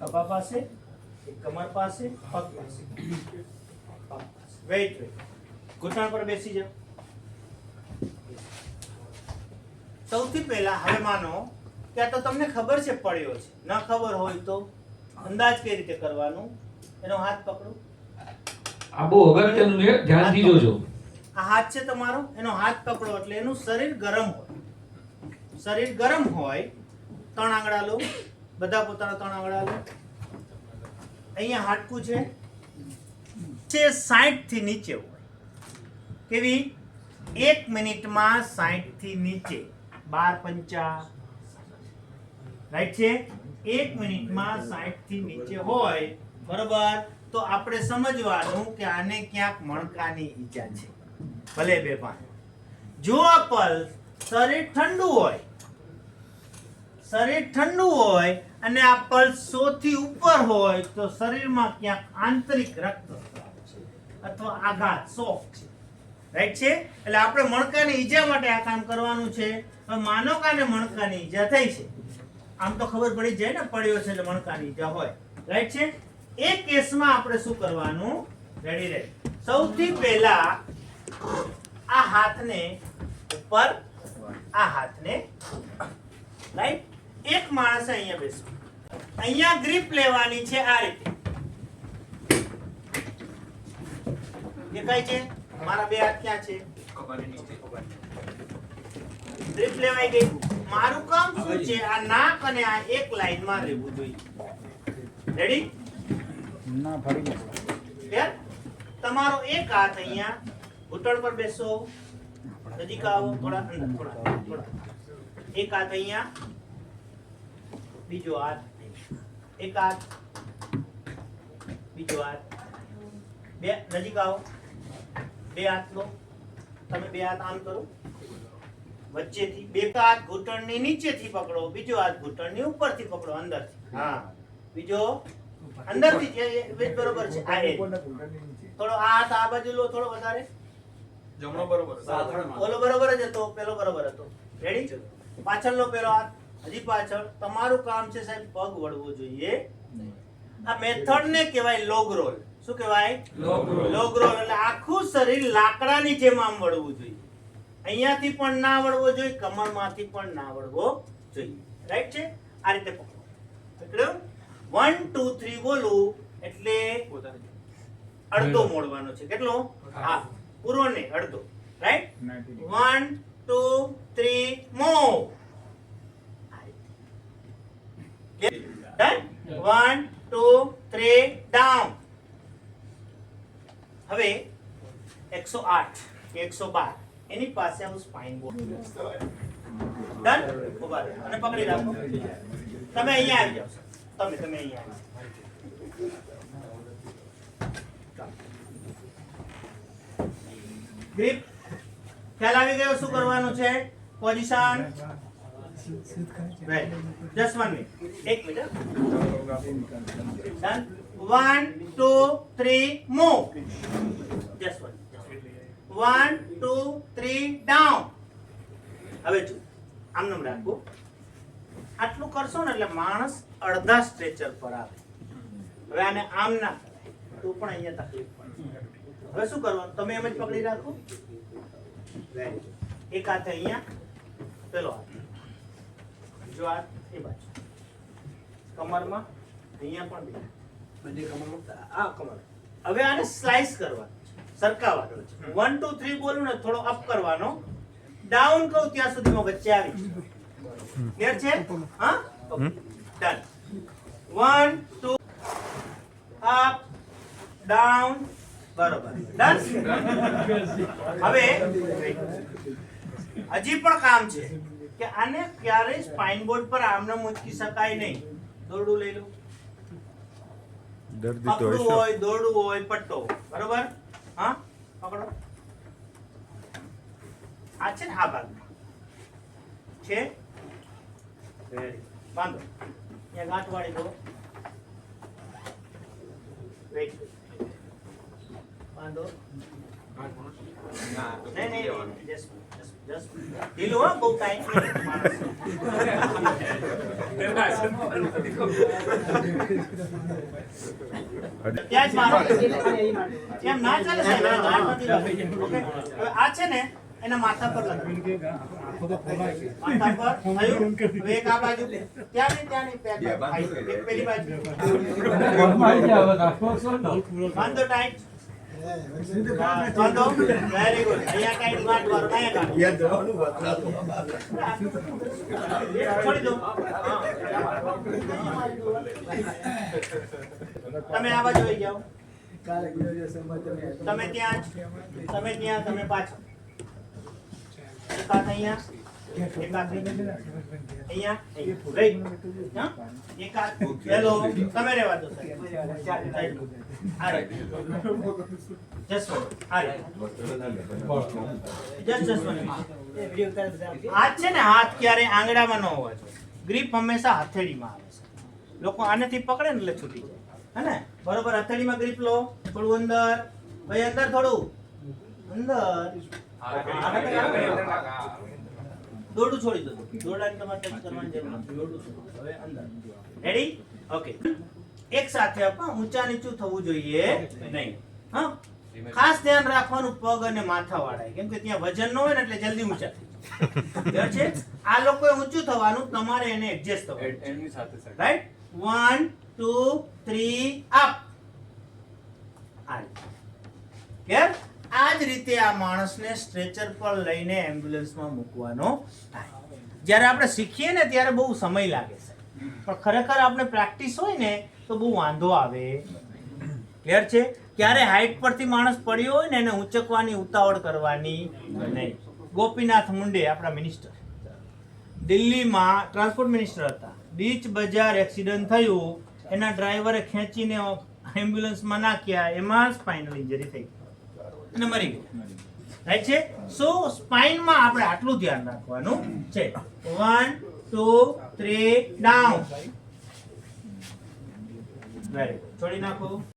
ખભા પાસે એક કમર પાસે પગ પાસે. વેઇટ વેઇટ ઘૂંટણ પર બેસી જાઓ. સૌથી પહેલા હવે માનો કે આ તો તમને ખબર છે પડ્યો છે. ન ખબર હોય તો અંદાજ કઈ રીતે કરવાનું? એનો હાથ પકડો. આ બહુ અગત્યનું છે ધ્યાનથી જોજો. આ હાથ છે તમારો એનો હાથ પકડો એટલે એનું શરીર ગરમ હોય. શરીર ગરમ હોય ત્રણ આંગળા લો. બધા પોતાના ત્રણ આંગળા અહીંયા હાડકું છે. જે 60 થી નીચે હોય. કેવી? એક મિનિટમાં 60 થી નીચે. બાર પંચા. રાઈટ છે? એક મિનિટમાં 60 થી નીચે હોય, બરોબર? તો આપણે સમજવાનું કે આને ક્યાંક મણકાની ઈજા છે. ભલે બે પાંચ જો આ પલ્સ શરીર ઠંડુ હોય શરીર ઠંડુ હોય અને આ પલ્સ સો થી ઉપર હોય તો શરીરમાં ક્યાંક આંતરિક રક્તસ્રાવ છે અથવા આઘાત, શોક છે. રાઈટ છે? એટલે આપણે મણકાની ઈજા માટે આ કામ કરવાનું છે. હવે માનો કાને મણકાની ઈજા થઈ છે. આમ તો ખબર પડી જાય ને, પડ્યો છે એટલે મણકાની ઈજા હોય. રાઈટ છે? એ કેસમાં આપણે શું કરવાનું? રેડી રહે સૌથી પહેલા આ હાથને ઉપર, આ હાથને રાઈટ એક માણસે અહીંયા બેસો. અહીંયા ગ્રીપ લેવાની છે આ રીતે. દેખાય છે? મારા બે હાથ ક્યાં છે? ગ્રીપ લેવાઈ ગઈ. મારું કામ શું છે? આ નાક અને આ એક લાઈનમાં રહેવું જોઈએ. રેડી ના ફરી તમારો એક હાથ અહીંયા ઘૂંટણ પર બેસો. નજીક આવો થોડા અંદર થોડા થોડા. એક હાથ અહીંયા બીજો હાથ. એક હાથ. બીજો હાથ. બે નજીક આવો. બે હાથ લો તમે બે હાથ આમ કરો. વચ્ચેથી બે હાથ ઘૂંટણની નીચેથી પકડો. બીજો હાથ ઘૂંટણની ઉપરથી પકડો અંદરથી. હા. બીજો અંદરથી જે બરોબર છે. આ એ. થોડો આ હાથ આ બાજુ લો થોડો વધારે. જમણો બરોબર. ઓલો બરોબર જ હતો પેલો બરોબર હતો. રેડી પાછળનો પેલો હાથ. હજી પાછળ તમારું કામ છે સાહેબ પગ વળવો જોઈએ. આ મેથડ ને કહેવાય લોગ રોલ શું કહેવાય? લોગ રોલ એટલે આખું શરીર લાકડાની જેમ આમ વળવું જોઈએ. અહીંયાથી પણ ના વળવો જોઈએ કમરમાંથી પણ ના વળવો જોઈએ. રાઈટ છે? આ રીતે પકડો. પકડ્યું? વન ટુ થ્રી બોલું એટલે અડધો મોડવાનો છે. કેટલો? હા. પૂરો નહીં અડધો right one two three move one two three down હવે એકસો આઠ, એકસો બાર. એની પાસે આવું ડન અને પકડી તમે અહીંયા આવી જાઓ તમે તમે અહીંયા આવી ગ્રીપ ખ્યાલ આવી ગયો શું કરવાનું છે? પોઝિશન જસ્ટ મિનિટ એક minute one two three move just one two three down હવે જો આમ નામ રાખો. આટલું કરશો ને એટલે માણસ અડધા સ્ટ્રેચર પર આવે. હવે આને આમ ના તો પણ અહીંયા તકલીફ હવે શું કરવાનું? તમે એમ જ પકડી રાખો. એક હાથે અહીંયા. પેલો હાથ. બીજો હાથ એ બાજુ. કમરમાં અહીંયા પણ બે. આ કમર હવે આને સ્લાઇસ કરવા. સરકાવવાનો છે. વન ટુ થ્રી બોલું ને થોડો અપ કરવાનો. ડાઉન કહું ત્યાં સુધીમાં વચ્ચે આવી ક્લિયર છે? હા? Done one two up down બરોબર. ડન હવે હજી પણ કામ છે. કે આને ક્યારેય સ્પાઇન બોર્ડ પર આમને મૂકી શકાય નહીં. દોરડું લઈ લો. દર્દી તો હોય દોરડું હોય પટ્ટો. બરોબર? હા? પકડો. આ છે ને આ ભાગમાં. છે. બાંધો ત્યાં ગાંઠ વાળી દો. Wait. બાંધો આ છે ને એના માથા પર એક આ બાજુ ત્યાં ત્યાં પેલી બાજુ. ટાઈટ તમે આ બાજુ આવી જાઓ. તમે ત્યાં તમે ત્યાં તમે પાછો. અહીંયા. હાથ છે ને હાથ ક્યારે આંગળામાં ન હોવા જોઈએ ગ્રીપ હંમેશા હથેળીમાં આવે છે લોકો આનેથી પકડે ને એટલે છૂટી જાય હે ને બરોબર હથેળીમાં ગ્રીપ લો થોડું અંદર ભાઈ અંદર થોડું અંદર દોરડું છોડી દો. દોરડાને તમારે ટચ કરવાની જરૂર નથી. દોરડું છોડો હવે અંદર. રેડી ઓકે એક સાથે આપા. ઊંચા નીચું થવું જોઈએ નહીં. હા? ખાસ ધ્યાન રાખવાનું પગ અને માથા વાળા કેમ કે ત્યાં વજન ન હોય ને એટલે જલ્દી ઊંચા થઈ છે? આ લોકોએ ઊંચું થવાનું તમારે એને એડજસ્ટ થવાનું. એની સાથે સાથે right one two three up આ રીતે. આ જ રીતે આ માણસને સ્ટ્રેચર પર લઈને એમ્બ્યુલન્સમાં મૂકવાનો થાય. જ્યારે આપણે શીખીએ ને ત્યારે બહુ સમય લાગે છે. પણ ખરેખર આપણે પ્રેક્ટિસ હોય ને, તો બહુ વાંધો આવે. ક્લિયર છે? ક્યારે હાઈટ પરથી માણસ પડ્યો હોય ને, એને ઉચકવાની ઉતાવળ કરવાની નહીં. ગોપીનાથ મુંડે, આપણા મિનિસ્ટર દિલ્હીમાં ટ્રાન્સપોર્ટ મિનિસ્ટર હતા. બીચ બજાર એક્સિડન્ટ થયું. એના ડ્રાઈવરે ખેંચીને એમ્બ્યુલન્સમાં નાખ્યા. એમાં સ્પાઇનલ ઇન્જરી થઈ અને મરી ગયો. રાઈટ છે? સો સ્પાઇનમાં આપણે આટલું ધ્યાન રાખવાનું છે. One two three down very છોડી નાખો.